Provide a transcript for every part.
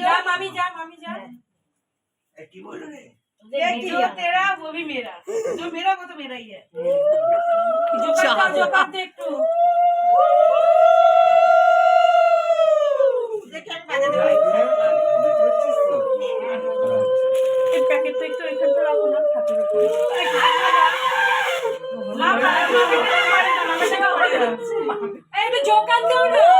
जा मामी जा मामी जा की बोल रहे जो तेरा वो भी मेरा जो मेरा वो तो मेरा ही है जो कर जो कर देख तू देख क्या बात है প্যাকেটটা একটু এখানটা রাখো না খাটের উপরে না না না না না না না না না না না না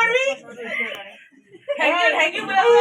for me? hang on, hang.